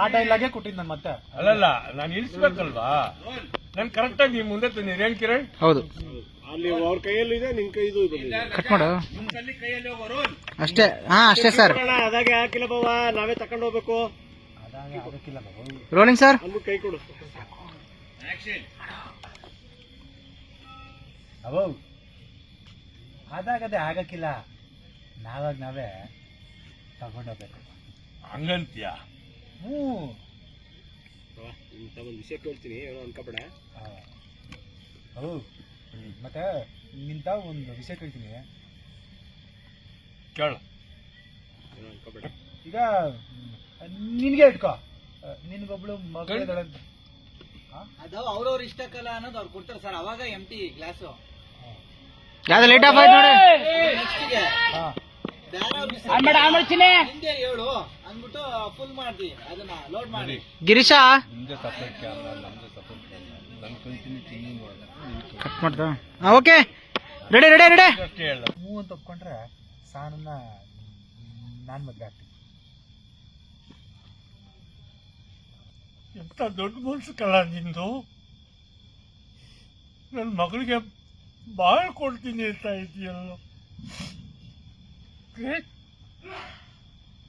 ಆ ಡೈಲಾಗೆ ಕೊಟ್ಟಿದ್ದು ನಾನು ಮತ್ತೆ. ಅಲ್ಲಲ್ಲ ನಾನು ಇಳಿಸ್ಬೇಕಲ್ವಾ? ನಾನು ಕರೆಕ್ಟಾಗಿ ನೀವು ಮುಂದೆ ತಿನ್ನಿ. ಏನ್ ಕಿರಣ್? ಹೌದು. ಅಲ್ಲಿ ಅವ್ರ ಕೈಯಲ್ಲಿದೆ ನಿನ್ ಕೈದು ಇದೆ ಕಟ್ ಮಾಡು. ಅಷ್ಟೇ. ಹಾ ಅಷ್ಟೇ ಸರ್ ಅದಾಗೆ ಹಾಕಿಲ್ಲ ಬಾವ. ನಾವೇ ತಕೊಂಡ್ ಹೋಗ್ಬೇಕು. ರೋಲಿಂಗ್ ಸರ್ ಅಲ್ಲಿ ಕೈ ಕೊಡು. ಅವು ಅದಾಗದೆ ಆಗಕ್ಕಿಲ್ಲ. ನಾವಾಗ ನಾವೇ ತಗೊಂಡೋಗ್ಬೇಕು. ಹಂಗಂತ್ಯ? ಹ್ಞೂ ಇಂಥ ಒಂದು ವಿಷಯ ಕೇಳ್ತೀನಿ ಏನೋ ಅನ್ಕೋಬೇಡ ಆ, ಹೌ. ಮತ್ತೆ ನಿಂತ ಒಂದು ವಿಷಯ ಕೇಳ್ತೀನಿ. ಕೇಳ. ಏನೋ ಅನ್ಕೋಬೇಡ ಈಗ ನಿನಗೆ ಇಟ್ಕೋ ನಿನ್ಗೊಬ್ಳು ಮಗಳಿದ್ದಾಳೆ ಅಂತ? ಅದು ಅವ್ರವ್ರ ಇಷ್ಟಕ್ಕಲ್ಲ ಅನ್ನೋದು ಅವ್ರು ಕೊಡ್ತಾರೆ ಸರ್ ಅವಾಗ ಎಂ ಟಿ ಗ್ಲಾಸು ಯಾವ್ದು ಲೈಟ್ ಆಫ್ ಆಯ್ತು ನೋಡಿ. ನೆಕ್ಸ್ಟ್ಗೆ ಆ, ಹಿಂದೆ ಹೇಳು. ಅಂದ್ಬಿಟ್ಟು ಫುಲ್ ಮಾಡ್ತೀವಿ ಅದನ್ನ ಲೋಡ್ ಮಾಡಿ. ಗಿರೀಶ? ನಿಮ್ದೆ ಸಪ್ರೇಟ್ ಕ್ಯಾಮ್ರಾ ನಮ್ದೆ ಸಪ್ರೇಟ್ ಕ್ಯಾಮ್ರಾ ನಾನು ಕಲ್ತೀನಿ ತಿನ್ನಿ ಕಟ್ ಮಾಡ್ದ ಓಕೆ ರೆಡಿ ರೆಡಿ ರೆಡಿ ಅಷ್ಟೇ ಹ್ಞೂ ಅಂತ ಒಪ್ಕೊಂಡ್ರೆ ಸಾನನ್ನ ನಾನು ಮದ್ವೆ ಆಗ್ತೀನಿ. ಎಂತ ದೊಡ್ಡ ಮನ್ಸು ಕಲ್ಲ ನಿಂದು? ನನ್ನ ಮಗಳಿಗೆ ಬಾಳ ಕೊಡ್ತೀನಿ ಅಂತ ಇದೆಯಲ್ಲ.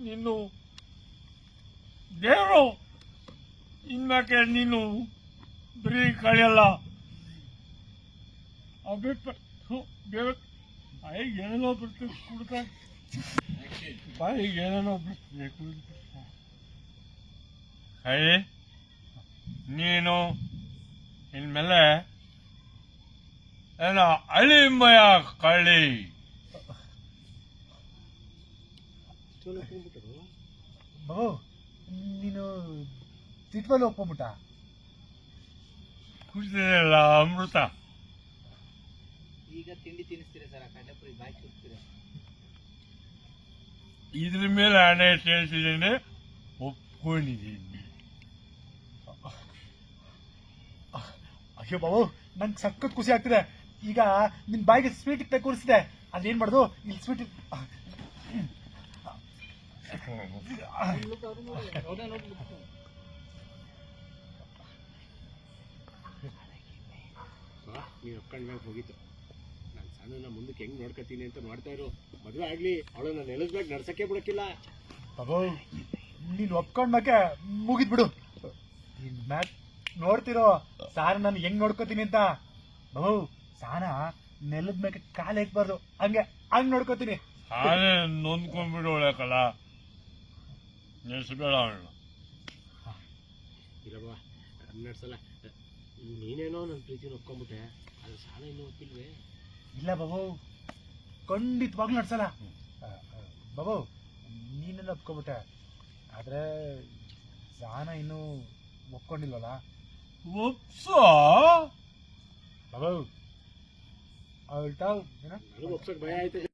ನೀನು ದೇವರು ಇನ್ಮೇಲೆ ನೀನು ಬರೀ ಕಳೆಯಲ್ಲ. ಅಭಿಪ್ರಾಯ ಬಾಯಿಗೆ ಏನೇನೋ ಬರ್ತದೆ ಕುಡ್ತಾ ಬಾಯಿಗೆ ಏನೇನೋ ಬರ್ತದೆ ಕುಡ್ತಾ ನೀನು ಇನ್ಮೇಲೆ ಏನೋ ಅಳಿಮಯ ಕಳಿ. ಬಾಬು ನೀನು ತಿಟ್ವಲ್ಲಿ ಒಪ್ಕೊಂಬಿಟ್ಟ ಕುಡಿದಿರಲ್ಲ ಅಮೃತ. ಈಗ ತಿಂಡಿ ತಿನ್ನಿಸ್ತೀರಾ ಸರ್? ಆ ಕಡ್ಲೆಪುರಿ ಬಾಯಿ ಚುಪ್ತೀರಾ ಇದ್ರ ಮೇಲೆ ಹಣ ಹೇಳ್ತಿದ್ದೇನೆ ಒಪ್ಕೊಂಡಿದ್ದೀನಿ. ಅಯ್ಯೋ ಬಾಬು ನಂಗೆ ಸಖತ್ ಖುಷಿ ಆಗ್ತಿದೆ. ಈಗ ನಿನ್ ಬಾಯಿಗೆ ಸ್ವೀಟ್ ಇಟ್ಟೆ ಕೂರಿಸಿದೆ ಅದೇನ್ ಮಾಡುದು? ಇಲ್ಲಿ ಸ್ವೀಟ್ ನೀನ್ ಒಪ್ಕೊಂಡ್ಮ್ಯಾಗ ಹೋಗಿತ್ತು. ನಾನು ಸಣ್ಣ ಮುಂದಕ್ಕೆ ಹೆಂಗ್ ನೋಡ್ಕೊತೀನಿ ಅಂತ ನೋಡ್ತಾ ಇರು. ಮದ್ವೆ ಆಗ್ಲಿ ಅವಳನ್ನ ನೆಲಸ್ಬೇಕು ನಡ್ಸಕ್ಕೆ ಬಿಡಕ್ಕಿಲ್ಲ. ಬಾಬು ನೀನು ಒಪ್ಕೊಂಡ್ಮೇಕೆ ಮುಗಿದ್ ಬಿಡು. ನಿನ್ ಮ್ಯಾಟ್ ನೋಡ್ತಿರೋ ಸಾರ ನಾನು ಹೆಂಗ್ ನೋಡ್ಕೋತೀನಿ ಅಂತ. ಬಾಬು ಸಾರ ನೆಲದ ಮೇಲೆ ಕಾಲು ಹಾಕ್ಬಾರ್ದು ಹಂಗೆ ಹಂಗ್ ನೋಡ್ಕೋತೀನಿ. ಹಾಗೆ ನೊಂದ್ಕೊಂಡ್ಬಿಡೋಳೆ ಕಲ ನೆನೆಸ್ಬೇಡ ಅವಳು ಇಲ್ಲ ಬಾ ಸಲ ನೀನೇನೋ ನನ್ನ ಪ್ರೀತಿನ ಒಪ್ಕೊಂಬಿಟ್ಟೆ ಅದು ಸಾಲ ಇನ್ನೂ ಒಪ್ಪಿಲ್ವೇ? ಇಲ್ಲ ಬಾಬು ಖಂಡಿತವಾಗ್ಲೂ ನಡೆಸಲ್ಲ ಬಾಬು ನೀನೆಲ್ಲ ಒಪ್ಕೊಂಬಿಟ್ಟೆ ಆದ್ರೆ ಸಾನ ಇನ್ನೂ ಒಪ್ಕೊಂಡಿಲ್ವಲ್ಲ? ಒಪ್ಸೋ? ಬಾಬು ಅವಳ ತಾವ್ ಏನ? ಭಯ ಆಯ್ತದೆ